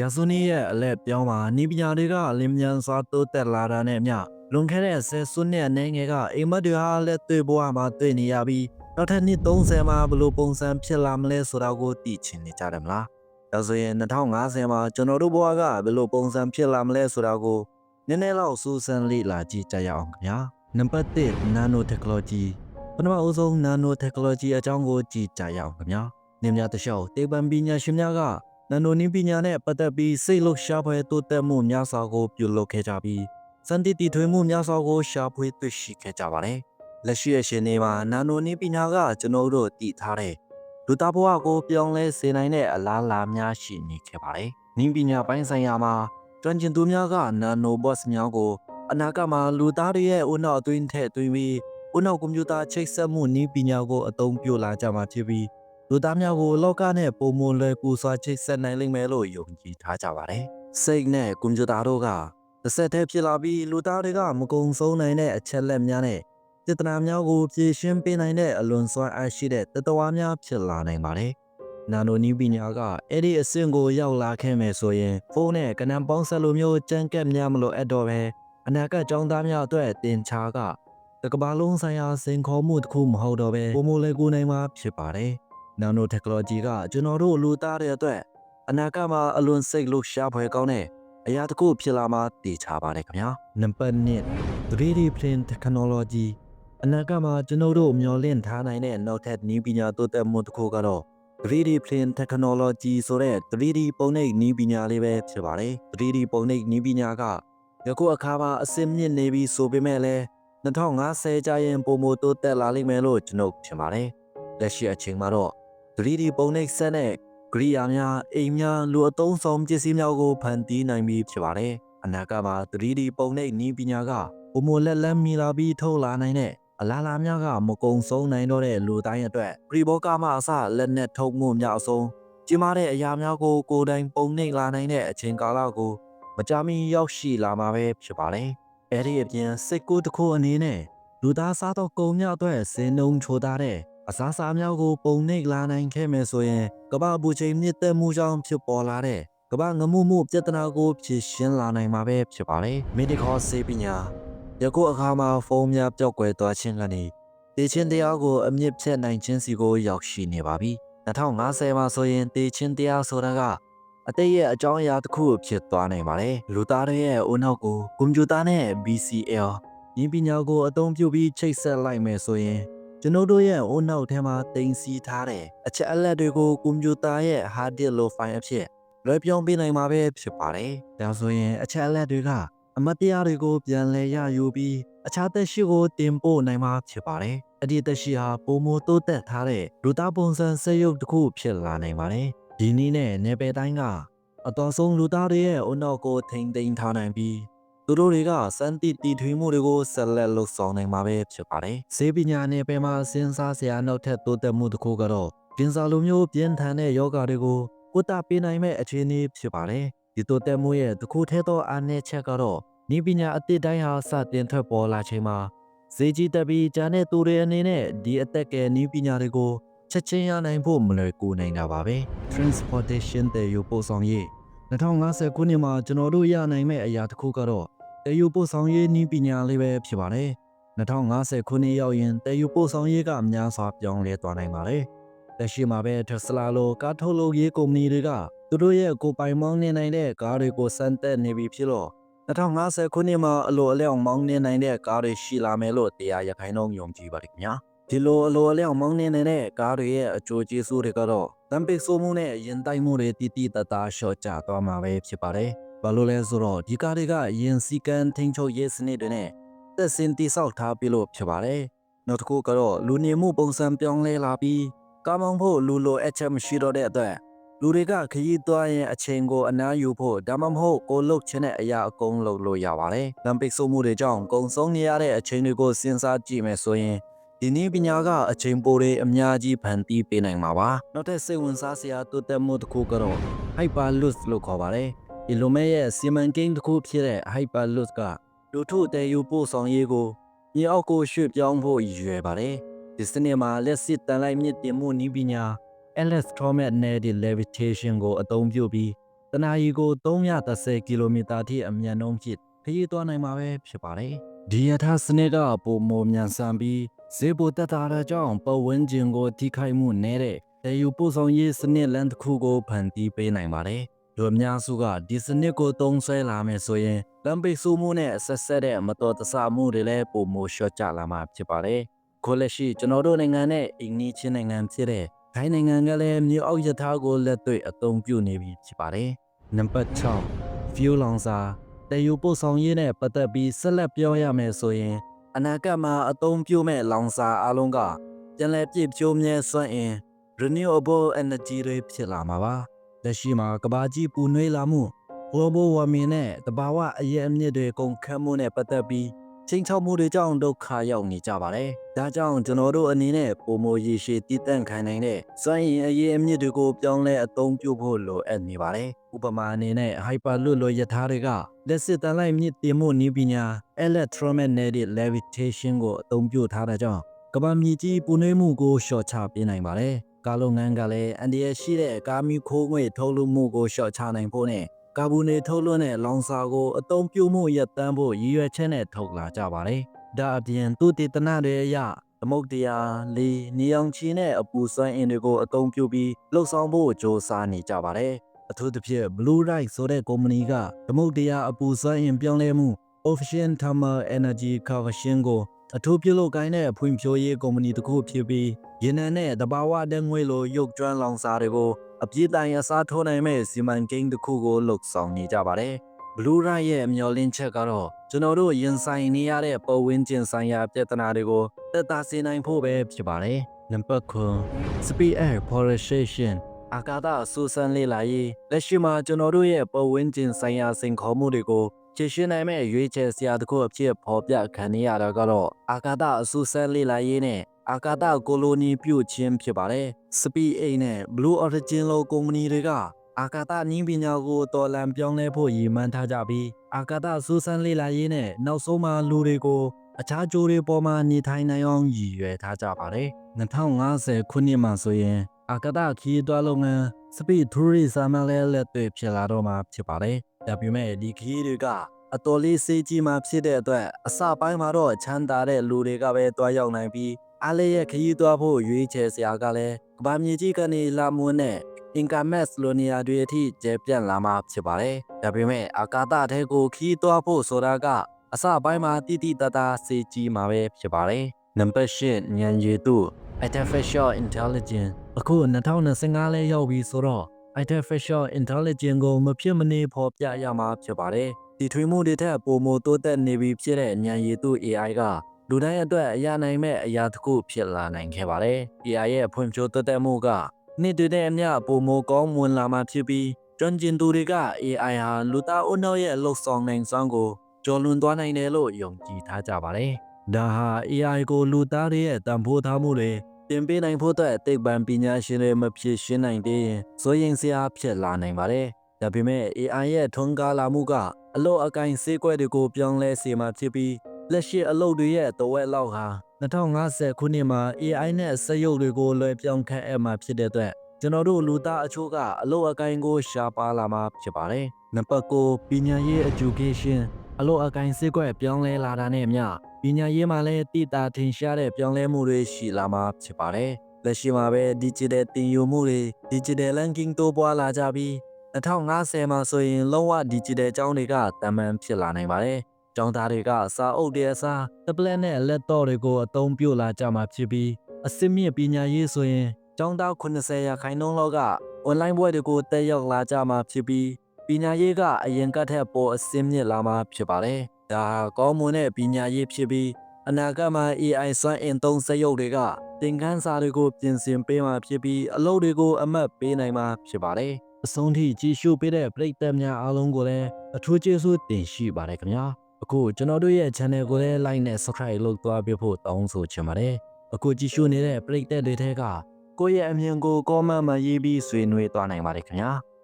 ဂါဆိုနီရဲ့အလက်ပြောင်းမှာနီးပညာတွေကလင်းမြန်စွာတိုးတက်လာတာနဲ့အမျှလွန်ခဲ့တဲ့ဆယ်စုနှစ်အနေငယ်ကအိမ်မက်တွေဟာလက်တွေ့ဘဝမှာတွေ့နေရပြီးနောက်ထပ်နှစ်30မှာဘယ်လိုပုံစံဖြစ်လာမလဲဆိုတာကိုသိချင်နေကြတယ်မလားဒါဆိုရင်2050မှာကျွန်တော်တို့ဘဝကဘယ်လိုပုံစံဖြစ်လာမလဲဆိုတာကိုနည်းနည်းလောက်စူးစမ်းလေ့လာကြည့်ကြရအောင်ခင်ဗျာနံပါတ်1 nano technology ပထမအဆုံး nano technology အကြောင်းကိုကြည့်ကြရအောင်ခင်ဗျာနင်းများတခြားတေပံပညာရှင်များက နန်နိုနည်းပညာနဲ့ပတ်သက်ပြီးစိတ်လှုပ်ရှားဖွယ်တိုးတက်မှုများစွာကိုပြုလုပ်ခဲ့ကြပြီးစံတည်တည်ထွေးမှုများစွာကိုရှာဖွေတွေ့ရှိခဲ့ကြပါတယ်။လက်ရှိအရှင်တွေမှာနန်နိုနည်းပညာကကျွန်တော်တို့တည်ထားတဲ့လူသားဘဝကိုပြောင်းလဲစေနိုင်တဲ့အလားအလာများရှိနေခဲ့ပါတယ်။နည်းပညာပိုင်းဆိုင်ရာမှာကျွမ်းကျင်သူများကနန်နိုဘော့စ်များကိုအနာဂတ်မှာလူသားတွေရဲ့ဦးနှောက်အတွင်းထည့်သွင်းပြီးဦးနှောက်ကွန်ပျူတာချိတ်ဆက်မှုနည်းပညာကိုအသုံးပြုလာကြမှာဖြစ်ပြီး လူသားများကိုလောကနဲ့ပုံမလွယ်ကူစွာချိတ်ဆက်နိုင်လိမ့်မယ်လို့ယုံကြည်ထားကြပါတယ်။စိတ်နဲ့ကွန်ပျူတာတို့ကတစ်ဆက်တည်းဖြစ်လာပြီးလူသားတွေကမကုံဆုံးနိုင်တဲ့အချက်လက်များနဲ့စေတနာများကိုဖြည့်ရှင်းပေးနိုင်တဲ့အလွန်စွမ်းအားရှိတဲ့တတဝါများဖြစ်လာနိုင်ပါတယ်။နာနိုနီးပညာကအဲ့ဒီအဆင့်ကိုရောက်လာခဲ့မယ်ဆိုရင်ဖုန်းနဲ့ကနန်ပေါင်းဆက်လိုမျိုးကြမ်းကက်များမလို့အပ်တော့ပဲအနာဂတ်ကြောင်းသားများအတွက်တင်ချာကတကဘာလုံးဆိုင်ရာစင်ခေါ်မှုတစ်ခုမဟုတ်တော့ပဲပုံမလွယ်ကူနိုင်မှာဖြစ်ပါတယ်။ nano technology ကကျွန်တော်တို့လူသားတွေအတွက်အနာဂတ်မှာအလွန်စိတ်လှုပ်ရှားဖွယ်ကောင်းတဲ့အရာတစ်ခုဖြစ်လာမှာတည်ချပါတယ်ခင်ဗျာနံပါတ်1 3D print technology အနာဂတ်မှာကျွန်တော်တို့မျှော်လင့်ထားနိုင်တဲ့နောက်ထပ်နည်းပညာတိုးတက်မှုတစ်ခုကတော့ 3D print technology ဆိုတဲ့ 3D ပုံနှိပ်နည်းပညာလေးပဲဖြစ်ပါတယ် 3D ပုံနှိပ်နည်းပညာကယခုအခါမှာအစင်မြင့်နေပြီဆိုပေမဲ့လည်း2050ကျရင်ပုံမတိုးတက်လာလိမ့်မယ်လို့ကျွန်တော်ထင်ပါတယ်လက်ရှိအချိန်မှာတော့ 3D ပုံနှိပ်စက်နဲ့ကရိယာများအိမ်များလူအသုံးဆောင်ပစ္စည်းများကိုဖန်တီးနိုင်ပြီဖြစ်ပါတယ်။အနာဂတ်မှာ 3D ပုံနှိပ်နည်းပညာကပုံမလက်လက်မီလာပြီးထုတ်လာနိုင်တဲ့အလားလာများကမကုံဆုံးနိုင်တော့တဲ့လူတိုင်းအတွက်ပရိဘောကမှအစလက်နဲ့ထုတ်မှုများအဆုံးကျင်းမာတဲ့အရာများကိုကိုယ်တိုင်ပုံနှိပ်လာနိုင်တဲ့အချိန်ကာလကိုမကြာမီရောက်ရှိလာမှာပဲဖြစ်ပါတယ်။အဲဒီအပြင်စိတ်ကူးတစ်ခုအနေနဲ့လူသားစားတော့ကုံများအတွက်စင်နှုံချိုထားတဲ့ အစားအစာများကိုပုံနှိပ်လာနိုင်ခဲ့မယ်ဆိုရင်ကမ္ဘာပူချိန်မြင့်တက်မှုကြောင့်ဖြစ်ပေါ်လာတဲ့ကမ္ဘာငမှုမှုပြဿနာကိုဖြေရှင်းလာနိုင်မှာပဲဖြစ်ပါတယ်။ Medical ဆေးပညာယခုအခါမှာဖုန်းများပျောက်ကွယ်သွားခြင်းကနေတေချင်းတရားကိုအမြင့်ဖြတ်နိုင်ခြင်းစီကိုရောက်ရှိနေပါပြီ။2050မှာဆိုရင်တေချင်းတရားဆိုတာကအတိတ်ရဲ့အကြောင်းအရာတစ်ခုဖြစ်သွားနိုင်ပါတယ်။လူသားတွေရဲ့အုံနောက်ကိုကွန်ပျူတာနဲ့ BCL ဉာဏ်ပညာကိုအသုံးပြုပြီးချိတ်ဆက်လိုက်မယ်ဆိုရင် ကျွန်တော်တို့ရဲ့အုံနောက်ထဲမှာတင်စီထားတဲ့အချက်အလက်တွေကိုကွန်ပျူတာရဲ့ hard disk လိုဖိုင်အဖြစ်လွှဲပြောင်းပေးနိုင်မှာပဲဖြစ်ပါတယ်။ဒါဆိုရင်အချက်အလက်တွေကအမတ်တရားတွေကိုပြန်လည်ရယူပြီးအခြားသက်ရှိကိုတင်ပို့နိုင်မှာဖြစ်ပါတယ်။အဒီသက်ရှိဟာပုံမတိုးတက်ထားတဲ့လူသားပုံစံစက်ရုပ်တစ်ခုဖြစ်လာနိုင်ပါတယ်။ဒီနည်းနဲ့နေပယ်တိုင်းကအတော်ဆုံးလူသားတွေရဲ့အုံနောက်ကိုထိမ့်သိမ်းထားနိုင်ပြီး သူတို့တွေကစမ်းတိတီထွေးမှုတွေကိုဆက်လက်လှုပ်ဆောင်နိုင်မှာပဲဖြစ်ပါတယ်။ဈေးပညာနယ်ပယ်မှာစဉ်းစားစရာနောက်ထပ်တိုးတက်မှုတစ်ခုကတော့ကျင်းစာလိုမျိုးပြင်းထန်တဲ့ယောဂတွေကိုကုသပေးနိုင်မဲ့အခြေအနေဖြစ်ပါတယ်။ဒီတိုးတက်မှုရဲ့တစ်ခုထဲသောအားနည်းချက်ကတော့ဤပညာအသစ်တိုင်းဟာစတင်ထွက်ပေါ်လာချိန်မှာဈေးကြီးတက်ပြီးဂျာနဲ့သူတွေအနေနဲ့ဒီအသက်ကယ်ဤပညာတွေကိုချက်ချင်းရနိုင်ဖို့မလွယ်ကူနိုင်တာပါပဲ။ transportation တဲ့ယူပို့ဆောင်ရေး2050ခုနှစ်မှာကျွန်တော်တို့ရနိုင်မဲ့အရာတစ်ခုကတော့ တည်ယူပို့ဆောင်ရေးနည်းပညာလေးပဲဖြစ်ပါတယ်။2050ခုနှစ်ရောက်ရင်တည်ယူပို့ဆောင်ရေးကအများစွာပြောင်းလဲသွားနိုင်ပါတယ်။လက်ရှိမှာပဲ Tesla လိုကားထုတ်လုပ်ရေးကုမ္ပဏီတွေကသူတို့ရဲ့ကိုယ်ပိုင်မောင်းနှင်နိုင်တဲ့ကားတွေကိုစမ်းသပ်နေပြီဖြစ်လို့2050ခုနှစ်မှာအလိုအလျောက်မောင်းနှင်နိုင်တဲ့ကားတွေရှိလာမယ်လို့တရားရခိုင်နှုန်းယုံကြည်ပါတယ်ခင်ဗျာ။ဒီလိုအလိုအလျောက်မောင်းနှင်နေတဲ့ကားတွေရဲ့အကျိုးကျေးဇူးတွေကတော့တံပိတ်ဆိုးမှုနဲ့ရင်တိုက်မှုတွေတည်တည်တတ်တာလျှော့ကျသွားမှာပဲဖြစ်ပါတယ်။ ဘာလို့လဲဆိုတော့ဒီကားတွေကရင်စီကံထိန်ချုပ်ရေးစနစ်တွေနဲ့သက်စင်တိဆောက်ထားပြီးလို့ဖြစ်ပါတယ်။နောက်တစ်ခုကတော့လူနေမှုပုံစံပြောင်းလဲလာပြီးကားမောင်းဖို့လူလိုအချက်မရှိတော့တဲ့အတွက်လူတွေကခရီးသွားရင်အချိန်ကိုအနားယူဖို့ဒါမှမဟုတ်ကိုလုတ်ချင်တဲ့အရာအကုန်လုပ်လို့ရပါတယ်။လမ်းပိတ်ဆို့မှုတွေကြောင့်ကုံဆုံးနေရတဲ့အချိန်တွေကိုစဉ်းစားကြည့်မယ်ဆိုရင်ဒီနည်းပညာကအချိန်ပိုတွေအများကြီးဖန်တီးပေးနိုင်မှာပါ။နောက်ထပ်စိတ်ဝင်စားစရာတိုးတက်မှုတစ်ခုကတော့ Hyperloop လို့ခေါ်ပါတယ်။ ဒီလိုမဲ့ရဲ့စီမံကိန်းတစ်ခုဖြစ်တဲ့ Hyperloop ကလူထုတည်ယူပို့ဆောင်ရေးကိုမြေအောက်ကိုရွှေ့ပြောင်းဖို့ရည်ရွယ်ပါတယ်။ဒီစနစ်မှာလက်စစ်တန်လိုက်မြင့်တင်မှုနည်းပညာ electromagnetic levitation ကိုအသုံးပြုပြီးတနအီကို330ကီလိုမီတာထိအမြန်နှုန်းဖြင့်ခရီးသွားနိုင်မှာပဲဖြစ်ပါတယ်။ဒီယထာစနစ်ကပုံမမြန်ဆန်ပြီးဈေးပိုတက်တာတဲ့ကြောင့်ပတ်ဝန်းကျင်ကိုထိခိုက်မှုနည်းတဲ့တည်ယူပို့ဆောင်ရေးစနစ်လမ်းတစ်ခုကိုဖန်တီးပေးနိုင်ပါတယ်။ လူအများစုကဒီစနစ်ကိုသုံးဆွဲလာမယ်ဆိုရင်လမ်းပိတ်ဆို့မှုနဲ့ဆက်ဆက်တဲ့မတော်တဆမှုတွေလည်းပုံမလျှော့ကျလာမှာဖြစ်ပါတယ်။ခုလက်ရှိကျွန်တော်တို့နိုင်ငံနဲ့အင်နီချင်းနိုင်ငံဖြစ်တဲ့ထိုင်းနိုင်ငံကလည်းမြေအောက်ယထာကိုလက်တွေ့အသုံးပြုနေပြီဖြစ်ပါတယ်။နံပါတ်6 fuel လောင်စာတည်ယူပို့ဆောင်ရေးနဲ့ပတ်သက်ပြီးဆက်လက်ပြောရမယ်ဆိုရင် အနာဂတ်မှာအသုံးပြုမဲ့လောင်စာအလုံးကပြန်လည်ပြည့်ဖြိုးမြဲစွမ်းအင် renewable energy တွေဖြစ်လာမှာပါ လက်ရှိမှာကဘာကြီးပူနွေးလာမှု global warming နဲ့တဘာဝအရေးအမြစ်တွေကုန်ခတ်မှုနဲ့ပတ်သက်ပြီးချိန်ချောက်မှုတွေကြောင့်ဒုက္ခရောက်နေကြပါတယ်။ဒါကြောင့်ကျွန်တော်တို့အနေနဲ့ပုံမရည်ရှိတည်တံ့ခိုင်နိုင်တဲ့စွမ်းရည်အရေးအမြစ်တွေကိုပြောင်းလဲအသုံးပြုဖို့လိုအပ်နေပါတယ်။ဥပမာအနေနဲ့ hyper လွတ်လွတ်ရထားတွေကလက်စစ်တန်လိုက်မြစ်တင်မှုနည်းပညာ electromagnetic levitation ကိုအသုံးပြုထားတဲ့ကြောင့်ကမ္ဘာမြေကြီးပူနွေးမှုကိုလျှော့ချပေးနိုင်ပါတယ်။ ကာလုံငန်းကလည်းအန်ဒီရရှိတဲ့ကာမီခိုးငွေထုတ်လုပ်မှုကိုလျှော့ချနိုင်ဖို့နဲ့ကာဗွန်တွေထုတ်လွှတ်တဲ့လောင်စာကိုအသုံးပြုမှုရပ်တန့်ဖို့ရည်ရွယ်ချက်နဲ့ထုတ်လာကြပါတယ်။ဒါအပြင်သူတည်တနာတွေအရသမုတ်တရားလေနေအောင်ချီနဲ့အပူစွမ်းအင်တွေကိုအသုံးပြုပြီးလှုပ်ဆောင်ဖို့ကြိုးစားနေကြပါတယ်။အထူးသဖြင့် Blue Light ဆိုတဲ့ကုမ္ပဏီကသမုတ်တရားအပူစွမ်းအင်ပြောင်းလဲမှု Ocean Thermal Energy Conversion ကို အထူးပြုလုပ်ကိုင်းတဲ့ဖွံ့ဖြိုးရေးကုမ္ပဏီတစ်ခုဖြစ်ပြီးရေနံနဲ့တဘာဝဓာတ်ငွေလိုရုပ်ကျွမ်းလောင်စာတွေကိုအပြည့်တိုင်အစားထိုးနိုင်မဲ့စီမံကိန်းတစ်ခုကိုလှုပ်ဆောင်နေကြပါတယ်။ Blue Ray ရဲ့အမျှော်လင့်ချက်ကတော့ကျွန်တော်တို့ရင်ဆိုင်နေရတဲ့ပတ်ဝန်းကျင်ဆိုင်ရာပြဿနာတွေကိုသက်သာစေနိုင်ဖို့ပဲဖြစ်ပါတယ်။နံပါတ်9 Speed Air Polarization အာကာသအဆူဆန်းလေးလာရေးလက်ရှိမှာကျွန်တော်တို့ရဲ့ပတ်ဝန်းကျင်ဆိုင်ရာစိန်ခေါ်မှုတွေကို ခြေရှင်းနိုင်မဲ့ရွေးချယ်စရာတစ်ခုအဖြစ်ဖော်ပြခံနေရတာကတော့အာကာသအဆူဆန်းလေးလာရေးနဲ့အာကာသကိုလိုနီပြုတ်ခြင်းဖြစ်ပါတယ်။ Speed 8နဲ့ Blue Origin လိုကုမ္ပဏီတွေကအာကာသနည်းပညာကိုတော်လန်ပြောင်းလဲဖို့ရည်မှန်းထားကြပြီးအာကာသစူးစမ်းလေ့လာရေးနဲ့နောက်ဆုံးမှာလူတွေကိုအခြားကြိုးတွေပေါ်မှာနေထိုင်နိုင်အောင်ရည်ရွယ်ထားကြပါတယ်။2050ခုနှစ်မှာဆိုရင်အာကာသခီးသွွားလုပ်ငန်း Speed Tourism လည်းလက်တွေ့ဖြစ်လာတော့မှာဖြစ်ပါတယ်။ ဒါပေမဲ့ဒီခီးတွေကအတော်လေးစေးကြီးမှဖြစ်တဲ့အတွက်အစပိုင်းမှာတော့ချမ်းသာတဲ့လူတွေကပဲတွားရောက်နိုင်ပြီးအားလည်းရဲ့ခရီးသွားဖို့ရွေးချယ်စရာကလည်းကဘာမြေကြီးကနေလာမွန်းတဲ့ Incamex လိုနေရာတွေအထိကျပြန့်လာမှာဖြစ်ပါတယ်။ဒါပေမဲ့အာကာသထဲကိုခီးသွားဖို့ဆိုတာကအစပိုင်းမှာတိတိတတ်တာစေကြီးမှာပဲဖြစ်ပါတယ်။နံပါတ်၈ဉာဏ်ရည်သူ Artificial Intelligence အခု2025လဲရောက်ပြီဆိုတော့ Artificial Intelligence ကိုမဖြစ်မနေဖော်ပြရမှာဖြစ်ပါတယ်။ဒီထွေးမှုတွေထက်ပိုမိုတိုးတက်နေပြီဖြစ်တဲ့ဉာဏ်ရည်သူ AI ကလူတိုင်းအတွက်အရာနိုင်မဲ့အရာတစ်ခုဖြစ်လာနိုင်ခဲ့ပါတယ်။ AI ရဲ့ဖွံ့ဖြိုးတိုးတက်မှုကနေ့တည်းတဲ့အမျှပိုမိုကောင်းမွန်လာမှဖြစ်ပြီးကျွမ်းကျင်သူတွေက AI ဟာလူသားအုပ်နှောက်ရဲ့အလုပ်ဆောင်နိုင်စွမ်းကိုကျော်လွန်သွားနိုင်တယ်လို့ယုံကြည်ထားကြပါတယ်။ဒါဟာ AI ကိုလူသားတွေရဲ့တန်ဖိုးထားမှုတွေ တင်ပေးနိုင်ဖို့အတွက်သိပ္ပံပညာရှင်တွေမဖြစ်ရှင်းနိုင်သေးရင်စိုးရင်စရာဖြစ်လာနိုင်ပါတယ်။ဒါပေမဲ့ AI ရဲ့ထွန်းကားလာမှုကအလို့အကင်စေးကွက်တွေကိုပြောင်းလဲစေမှာဖြစ်ပြီးလက်ရှိအလုပ်တွေရဲ့တဝက်လောက်ဟာ2050ခုနှစ်မှာ AI နဲ့စက်ရုပ်တွေကိုလွယ်ပြောင်းခန့်အပ်မှာဖြစ်တဲ့အတွက်ကျွန်တော်တို့လူသားအချို့ကအလို့အကင်ကိုရှားပါလာမှာဖြစ်ပါတယ်။နံပါတ်9ပညာရေး education အလို့အကင်စေးကွက်ပြောင်းလဲလာတာနဲ့အမျှပညာရေးမှာလည်းတည်တာထင်ရှားတဲ့ပြောင်းလဲမှုတွေရှိလာမှာဖြစ်ပါတယ်။လက်ရှိမှာပဲ digital တင်ယူမှုတွေ digital ranking တိုးပွားလာကြပြီး2050မှာဆိုရင်လုံးဝ digital ကျောင်းတွေကတမန်ဖြစ်လာနိုင်ပါတယ်။ကျောင်းသားတွေကစာအုပ်တွေအစား tablet နဲ့ laptop တွေကိုအသုံးပြုလာကြမှာဖြစ်ပြီးအစစ်မြင့်ပညာရေးဆိုရင်ကျောင်းသား80ရာခိုင်နှုန်းလောက်က online ဘွဲတွေကိုတက်ရောက်လာကြမှာဖြစ်ပြီး ပညာရေးကအရင်ကထက်ပိုအစင်းမြင့်လာမှာဖြစ်ပါတယ်။ဒါဟာကောင်းမွန်တဲ့ပညာရေးဖြစ်ပြီးအနာဂတ်မှာ AI စွမ်းအင်သုံးစက်ရုပ်တွေကသင်ခန်းစာတွေကိုပြင်ဆင်ပေးမှာဖြစ်ပြီးအလုပ်တွေကိုအမှတ်ပေးနိုင်မှာဖြစ်ပါတယ်။အဆုံးထိကြည့်ရှုပေးတဲ့ပရိသတ်များအားလုံးကိုလည်းအထူးကျေးဇူးတင်ရှိပါတယ်ခင်ဗျာ။အခုကျွန်တော်တို့ရဲ့ channel ကိုလည်း like နဲ့ subscribe လုပ်သွားပေးဖို့တောင်းဆိုချင်ပါတယ်။အခုကြည့်ရှုနေတဲ့ပရိသတ်တွေထဲကကိုယ့်ရဲ့အမြင်ကို comment မှာရေးပြီးဆွေးနွေးသွားနိုင်ပါတယ်ခင်ဗျာ။